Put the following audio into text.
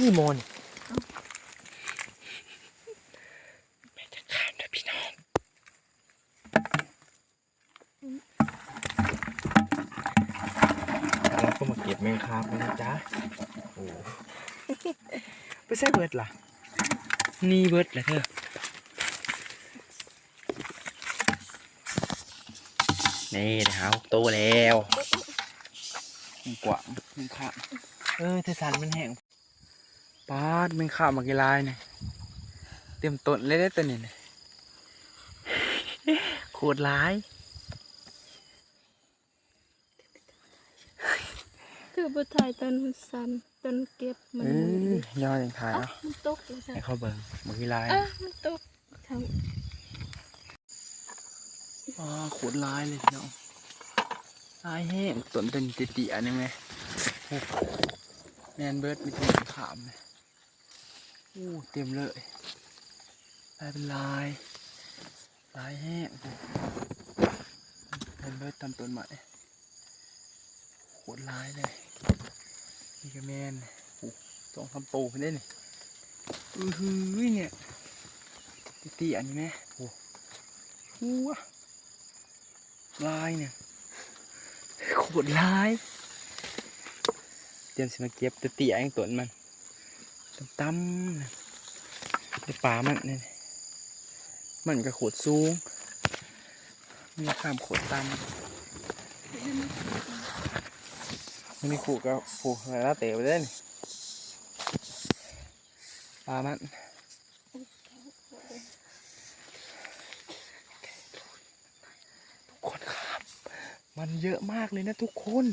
นี่โมนแม่จะขามนะพี่น้องแล้วก็มาเก็บแมงคาบกันนะจ๊ะโอ้ไปใส่เบิร์ดล่ะ นี่เบิร์ดแหละเธอนี่นะครับโตแล้วมันกว่างมันข้ามเออเทสันมันแห้ง ปาดมันข้ามมากี่ลายเนี่ยเต็มต้นเลยได้อตัวนี้เนี่ยโคตรร้ายคือบ่ถ่ายตอนมันสั่นตอนเก็บมันเออยอดอย่างถ่ายอะเอะมันตกเลยจ้ะให้เขาเบิ่งมากี่ลายอะมันตกทางอ๋อโคตรร้ายเลยพี่น้องร้ายแห้งต้นเป็นเตี้ยๆนี่ไหมโอ้แมนเบิร์ดมีตัวขามเลยโอ้เต็มเลยลายเป็นลาย ลายแห้งเป็นเบิดตามต้นไม้โคตรลายเลยนี่ก็แมนโอ้สองคำโตไปได้นี่อือหือเนี่ยเตี้ยอันนี้ไหมโอ้โหลายเนี่ยโคตรลาย เตรียมสิมาเก็บเตี้ยๆเองต้นมัน ตั้มๆนะในป่ามันนี่มันก็โขดสูงมีข้ามโขดต่ำมันมีขู่ก็ผูกอะไรล้วเตะไปเล่นปลามันทุกคนครับมันเยอะมากเลยนะทุกคน